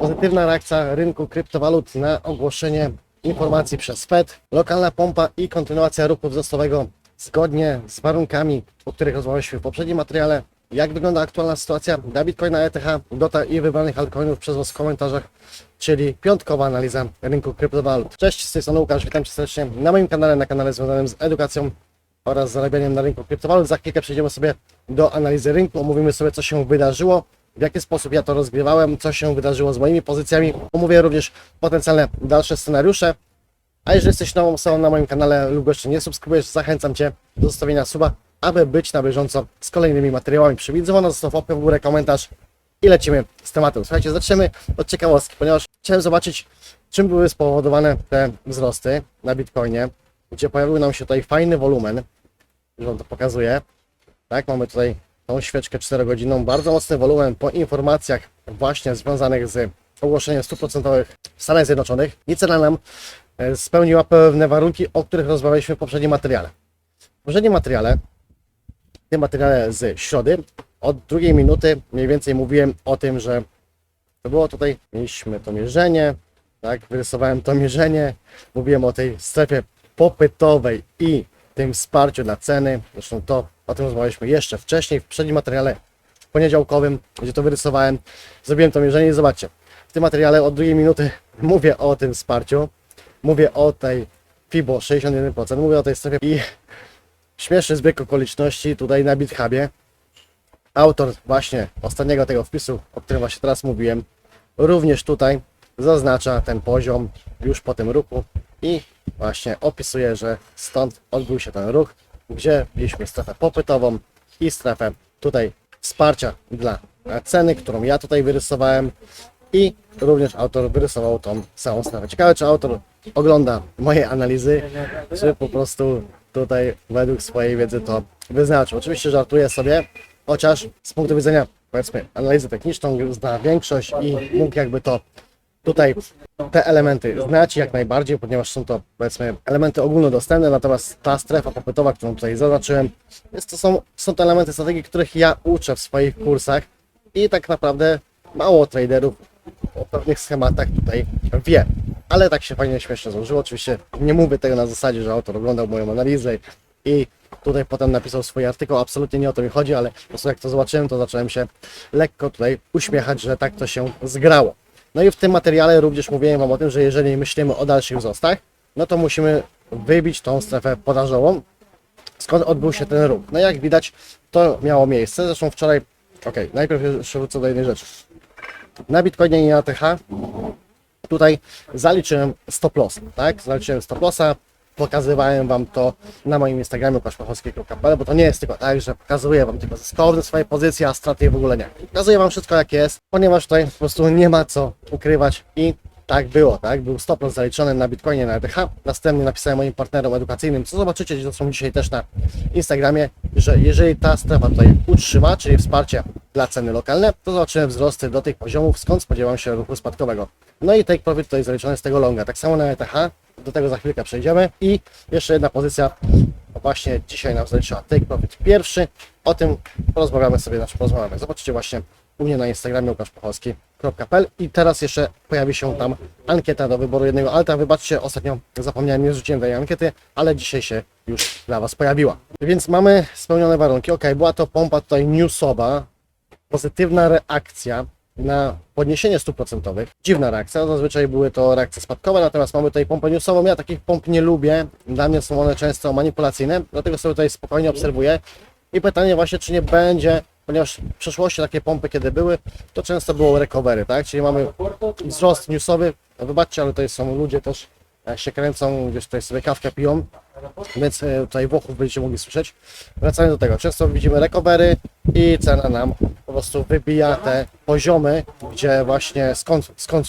Pozytywna reakcja rynku kryptowalut na ogłoszenie informacji przez Fed, lokalna pompa i kontynuacja ruchu wzrostowego zgodnie z warunkami, o których rozmawialiśmy w poprzednim materiale. Jak wygląda aktualna sytuacja dla Bitcoina, ETH, DOTA i wybranych altcoinów przez Was w komentarzach, czyli piątkowa analiza rynku kryptowalut. Cześć, z tej strony Łukasz, witam Cię serdecznie na moim kanale, na kanale związanym z edukacją oraz zarabianiem na rynku kryptowalut. Za chwilkę przejdziemy sobie do analizy rynku, omówimy sobie co się wydarzyło, w jaki sposób ja to rozgrywałem, co się wydarzyło z moimi pozycjami. Omówię również potencjalne dalsze scenariusze. A jeżeli jesteś nową osobą na moim kanale lub jeszcze nie subskrybujesz, zachęcam Cię do zostawienia suba, aby być na bieżąco z kolejnymi materiałami. Przybij dzwona, zostaw łapkę w górę, komentarz i lecimy z tematem. Słuchajcie, zaczniemy od ciekawostki, ponieważ chciałem zobaczyć, czym były spowodowane te wzrosty na Bitcoinie, gdzie pojawił nam się tutaj fajny wolumen, już Wam to pokazuję. Tak, mamy tutaj tą świeczkę 4-godzinną, bardzo mocny wolumen po informacjach właśnie związanych z ogłoszeniem 100% w Stanach Zjednoczonych. I cena nam e, spełniła pewne warunki, o których rozmawialiśmy w poprzednim materiale. W poprzednim materiale, w tym materiale z środy, od drugiej minuty mniej więcej mówiłem o tym, że to było tutaj, mieliśmy to mierzenie, tak, wyrysowałem to mierzenie, mówiłem o tej strefie popytowej i tym wsparciu dla ceny, zresztą to o tym rozmawialiśmy jeszcze wcześniej, w poprzednim materiale poniedziałkowym, gdzie to wyrysowałem, zrobiłem to mierzenie i zobaczcie, w tym materiale od drugiej minuty mówię o tym wsparciu, mówię o tej FIBO 61%, mówię o tej strefie i śmieszny zbieg okoliczności tutaj na BitHubie. Autor właśnie ostatniego tego wpisu, o którym właśnie teraz mówiłem, również tutaj zaznacza ten poziom już po tym ruchu i właśnie opisuje, że stąd odbył się ten ruch, gdzie mieliśmy strefę popytową i strefę tutaj wsparcia dla ceny, którą ja tutaj wyrysowałem i również autor wyrysował tą samą strefę. Ciekawe, czy autor ogląda moje analizy, czy po prostu tutaj według swojej wiedzy to wyznaczył. Oczywiście żartuję sobie, chociaż z punktu widzenia powiedzmy analizy techniczną zna większość i mógł jakby to tutaj te elementy znać jak najbardziej, ponieważ są to powiedzmy elementy ogólnodostępne, natomiast ta strefa popytowa, którą tutaj zaznaczyłem, jest to są, są to elementy strategii, których ja uczę w swoich kursach i tak naprawdę mało traderów o pewnych schematach tutaj wie. Ale tak się fajnie śmiesznie złożyło. Oczywiście nie mówię tego na zasadzie, że autor oglądał moją analizę i tutaj potem napisał swój artykuł. Absolutnie nie o to mi chodzi, ale po prostu jak to zobaczyłem, to zacząłem się lekko tutaj uśmiechać, że tak to się zgrało. No i w tym materiale również mówiłem Wam o tym, że jeżeli myślimy o dalszych wzrostach, no to musimy wybić tą strefę podażową, skąd odbył się ten ruch. No jak widać, to miało miejsce. Zresztą wczoraj, ok, najpierw jeszcze wrócę do jednej rzeczy. Na Bitcoinie i na TH tutaj zaliczyłem stop loss, tak? Zaliczyłem stop lossa, pokazywałem Wam to na moim Instagramie łukaszpachowski.pl, bo to nie jest tylko tak, że pokazuję Wam tylko zyskowne swoje pozycje, a straty w ogóle nie. Pokazuję Wam wszystko jak jest, ponieważ tutaj po prostu nie ma co ukrywać i tak było, tak? Był stop loss zaliczony na Bitcoinie, na ETH. Następnie napisałem moim partnerom edukacyjnym, co zobaczycie zresztą dzisiaj też na Instagramie, że jeżeli ta strefa tutaj utrzyma, czyli wsparcie dla ceny lokalne, to zobaczymy wzrosty do tych poziomów, skąd spodziewam się ruchu spadkowego. No i take profit tutaj zaliczony z tego longa. Tak samo na ETH, do tego za chwilkę przejdziemy. I jeszcze jedna pozycja, właśnie dzisiaj nam zaliczyła take profit pierwszy. O tym porozmawiamy sobie, znaczy porozmawiamy. Zobaczycie właśnie u mnie na Instagramie łukaszpochowski.pl i teraz jeszcze pojawi się tam ankieta do wyboru jednego alta. Wybaczcie, ostatnio zapomniałem, nie rzuciłem tej ankiety, ale dzisiaj się już dla Was pojawiła. Więc mamy spełnione warunki. Ok, była to pompa tutaj newsowa, pozytywna reakcja na podniesienie stóp procentowych. Dziwna reakcja, zazwyczaj były to reakcje spadkowe, natomiast mamy tutaj pompę newsową. Ja takich pomp nie lubię, dla mnie są one często manipulacyjne, dlatego sobie tutaj spokojnie obserwuję. I pytanie właśnie, czy nie będzie, ponieważ w przeszłości takie pompy kiedy były, to często było recovery, tak? Czyli mamy wzrost newsowy, wybaczcie, ale tutaj są ludzie też, się kręcą, gdzieś tutaj sobie kawkę piją, więc e, tutaj Włochów będziecie mogli słyszeć. Wracając do tego, często widzimy recovery i cena nam po prostu wybija te poziomy, gdzie właśnie skąd, skąd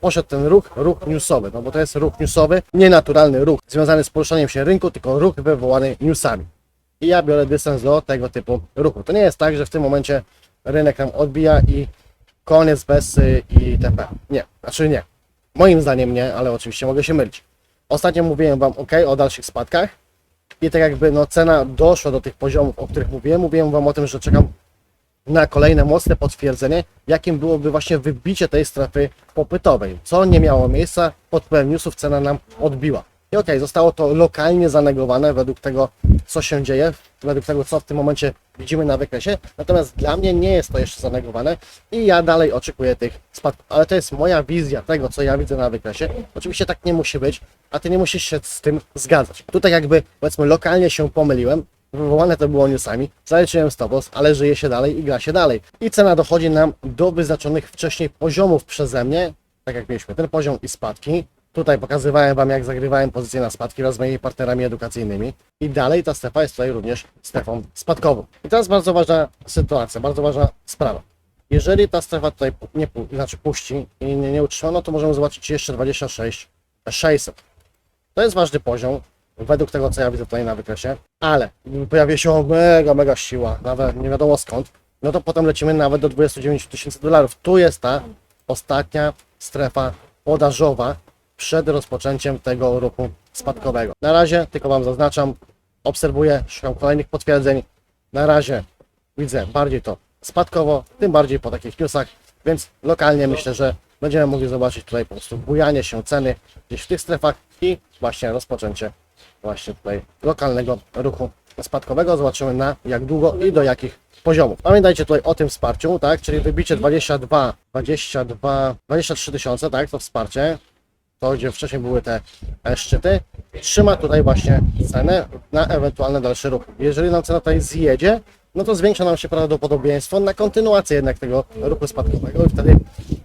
poszedł ten ruch, ruch newsowy, no bo to jest ruch newsowy, nienaturalny ruch związany z poruszaniem się rynku, tylko ruch wywołany newsami. I ja biorę dystans do tego typu ruchu. To nie jest tak, że w tym momencie rynek nam odbija i koniec bez y, i TP. Nie, znaczy nie. Moim zdaniem nie, ale oczywiście mogę się mylić. Ostatnio mówiłem Wam ok o dalszych spadkach i tak jakby no cena doszła do tych poziomów, o których mówiłem. Mówiłem Wam o tym, że czekam na kolejne mocne potwierdzenie, jakim byłoby właśnie wybicie tej strefy popytowej, co nie miało miejsca, pod wpływem newsów cena nam odbiła. I okej, zostało to lokalnie zanegowane według tego, co się dzieje, według tego, co w tym momencie widzimy na wykresie. Natomiast dla mnie nie jest to jeszcze zanegowane i ja dalej oczekuję tych spadków. Ale to jest moja wizja tego, co ja widzę na wykresie. Oczywiście tak nie musi być, a ty nie musisz się z tym zgadzać. Tutaj jakby, powiedzmy, lokalnie się pomyliłem, wywołane to było newsami, zaliczyłem stopos, ale żyje się dalej i gra się dalej. I cena dochodzi nam do wyznaczonych wcześniej poziomów przeze mnie, tak jak mieliśmy ten poziom i spadki. Tutaj pokazywałem Wam, jak zagrywałem pozycję na spadki wraz z moimi partnerami edukacyjnymi. I dalej ta strefa jest tutaj również strefą spadkową. I teraz bardzo ważna sytuacja, bardzo ważna sprawa. Jeżeli ta strefa tutaj nie znaczy puści i nie, nie utrzyma, no to możemy zobaczyć jeszcze 26 600. To jest ważny poziom, według tego, co ja widzę tutaj na wykresie, ale gdyby pojawi się mega, mega siła, nawet nie wiadomo skąd, no to potem lecimy nawet do 29 tysięcy dolarów. Tu jest ta ostatnia strefa podażowa przed rozpoczęciem tego ruchu spadkowego. Na razie tylko Wam zaznaczam, obserwuję, szukam kolejnych potwierdzeń. Na razie widzę bardziej to spadkowo, tym bardziej po takich newsach, więc lokalnie myślę, że będziemy mogli zobaczyć tutaj po prostu bujanie się ceny gdzieś w tych strefach i właśnie rozpoczęcie właśnie tutaj lokalnego ruchu spadkowego. Zobaczymy na jak długo i do jakich poziomów. Pamiętajcie tutaj o tym wsparciu, tak, czyli wybicie 22, 22, 23 tysiące, tak, to wsparcie, to gdzie wcześniej były te e, szczyty, trzyma tutaj właśnie cenę na ewentualny dalszy ruch. Jeżeli nam cena tutaj zjedzie, no to zwiększa nam się prawdopodobieństwo na kontynuację jednak tego ruchu spadkowego i wtedy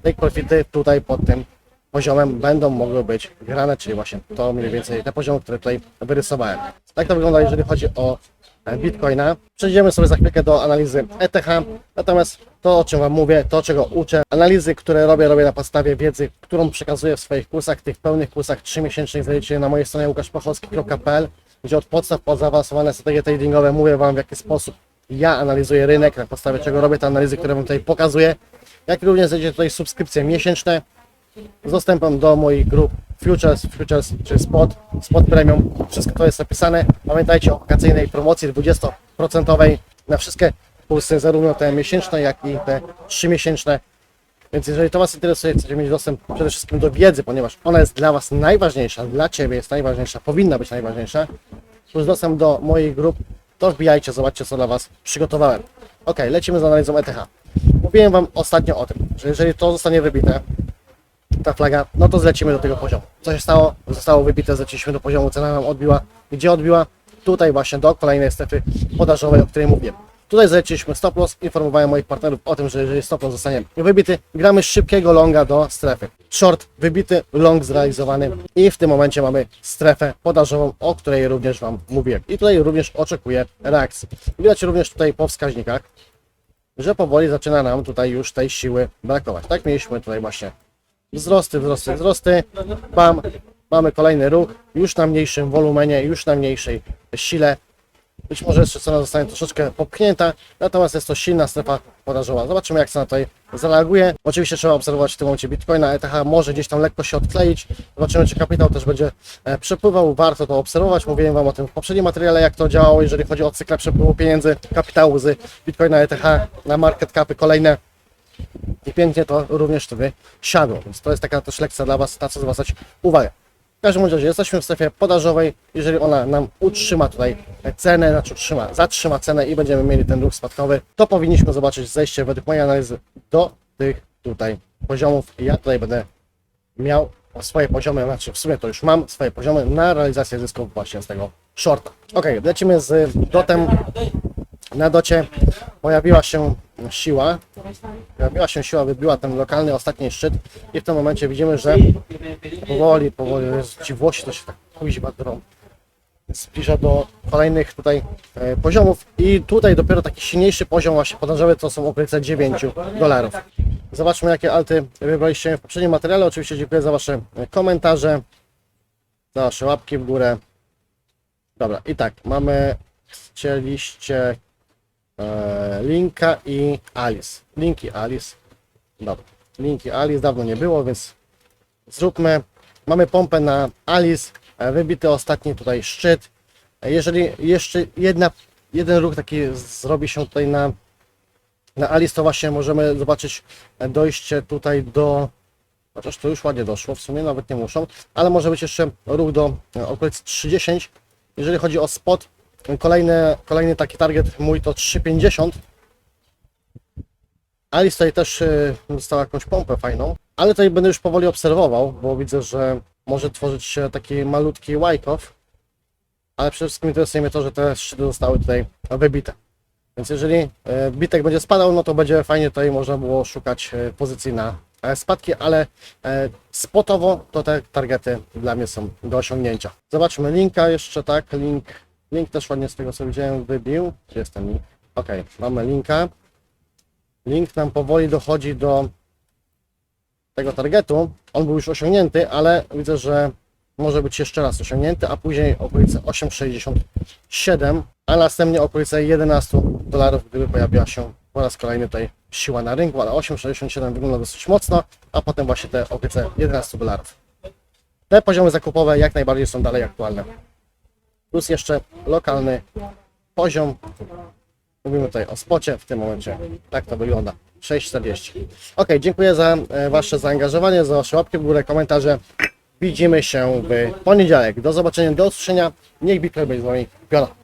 take profity tutaj pod tym poziomem będą mogły być grane, czyli właśnie to mniej więcej te poziomy, które tutaj wyrysowałem. Tak to wygląda, jeżeli chodzi o e, Bitcoina. Przejdziemy sobie za chwilkę do analizy ETH, natomiast to, o czym Wam mówię, to, czego uczę, analizy, które robię, robię na podstawie wiedzy, którą przekazuję w swoich kursach, tych pełnych kursach 3-miesięcznych znajdziecie na mojej stronie łukaszpachowski.pl, gdzie od podstaw po zaawansowane strategie tradingowe mówię Wam, w jaki sposób ja analizuję rynek, na podstawie czego robię te analizy, które Wam tutaj pokazuję, jak również znajdziecie tutaj subskrypcje miesięczne, z dostępem do moich grup Futures, Futures czy Spot, Spot Premium. Wszystko to jest napisane. Pamiętajcie o wakacyjnej promocji 20% na wszystkie kursy, zarówno te miesięczne, jak i te 3-miesięczne. Więc jeżeli to Was interesuje, chcecie mieć dostęp przede wszystkim do wiedzy, ponieważ ona jest dla Was najważniejsza, dla Ciebie jest najważniejsza, powinna być najważniejsza, plus dostęp do moich grup, to wbijajcie, zobaczcie co dla Was przygotowałem. Ok, lecimy z analizą ETH. Mówiłem Wam ostatnio o tym, że jeżeli to zostanie wybite, ta flaga, no to zlecimy do tego poziomu. Co się stało? Zostało wybite, zleciliśmy do poziomu, cena nam odbiła. Gdzie odbiła? Tutaj właśnie do kolejnej strefy podażowej, o której mówiłem. Tutaj zleciliśmy stop loss, informowałem moich partnerów o tym, że jeżeli stop loss zostanie wybity, gramy szybkiego longa do strefy. Short wybity, long zrealizowany i w tym momencie mamy strefę podażową, o której również Wam mówiłem. I tutaj również oczekuję reakcji. Widać również tutaj po wskaźnikach, że powoli zaczyna nam tutaj już tej siły brakować. Tak mieliśmy tutaj właśnie wzrosty, wzrosty, wzrosty, bam, mamy kolejny ruch, już na mniejszym wolumenie, już na mniejszej sile. Być może jeszcze cena zostanie troszeczkę popchnięta, natomiast jest to silna strefa podażowa. Zobaczymy jak cena tutaj zareaguje. Oczywiście trzeba obserwować w tym momencie Bitcoina, ETH może gdzieś tam lekko się odkleić. Zobaczymy czy kapitał też będzie e, przepływał, warto to obserwować. Mówiłem Wam o tym w poprzednim materiale, jak to działało, jeżeli chodzi o cykle przepływu pieniędzy, kapitału z Bitcoina, ETH na market capy kolejne i pięknie to również wtedy siadło. Więc to jest taka też lekcja dla Was, na co zwracać uwagę. W każdym razie jesteśmy w strefie podażowej. Jeżeli ona nam utrzyma tutaj cenę, znaczy utrzyma, zatrzyma cenę i będziemy mieli ten ruch spadkowy, to powinniśmy zobaczyć zejście według mojej analizy do tych tutaj poziomów. Ja tutaj będę miał swoje poziomy, znaczy w sumie to już mam swoje poziomy na realizację zysków właśnie z tego shorta. Ok, lecimy z dotem. Na docie pojawiła się siła, pojawiła się siła, wybiła ten lokalny ostatni szczyt i w tym momencie widzimy, że powoli, powoli, ci Włosi to się tak kuźba drą, zbliża do kolejnych tutaj e, poziomów i tutaj dopiero taki silniejszy poziom właśnie podążały to są okolice 9 dolarów. Zobaczmy jakie alty wybraliście w poprzednim materiale. Oczywiście dziękuję za Wasze komentarze, za Wasze łapki w górę. Dobra, i tak, mamy, chcieliście e, Linka i Alice. Linki Alice. Dobra. Linki Alice dawno nie było, więc zróbmy. Mamy pompę na Alice. e, Wybity ostatni tutaj szczyt. E, Jeżeli jeszcze jedna, jeden ruch taki zrobi się tutaj na Na Alice to właśnie możemy zobaczyć dojście tutaj do, chociaż to już ładnie doszło, w sumie nawet nie muszą, ale może być jeszcze ruch do okolic 3.10. Jeżeli chodzi o spot, kolejny, kolejny taki target mój to 3.50. Alice tutaj też e, dostała jakąś pompę fajną, ale tutaj będę już powoli obserwował, bo widzę, że może tworzyć się taki malutki łajkow, ale przede wszystkim interesuje mnie to, że te szczyty zostały tutaj wybite. Więc jeżeli bitek będzie spadał, no to będzie fajnie tutaj można było szukać e, pozycji na e, spadki, ale e, spotowo to te targety dla mnie są do osiągnięcia. Zobaczmy linka jeszcze, tak, link, link też ładnie z tego co widziałem wybił. Gdzie jest ten link? Ok, mamy linka. Link nam powoli dochodzi do tego targetu. On był już osiągnięty, ale widzę, że może być jeszcze raz osiągnięty, a później okolice 8,67, a następnie okolice 11 dolarów, gdyby pojawiła się po raz kolejny tutaj siła na rynku, ale 8,67 wygląda dosyć mocno, a potem właśnie te okolice 11 dolarów. Te poziomy zakupowe jak najbardziej są dalej aktualne. Plus jeszcze lokalny poziom. Mówimy tutaj o spocie w tym momencie. Tak to wygląda. 6,40. Ok, dziękuję za e, Wasze zaangażowanie, za Wasze łapki w górę, komentarze. Widzimy się w poniedziałek. Do zobaczenia, do usłyszenia. Niech Bitcoin będzie z Wami. Piona.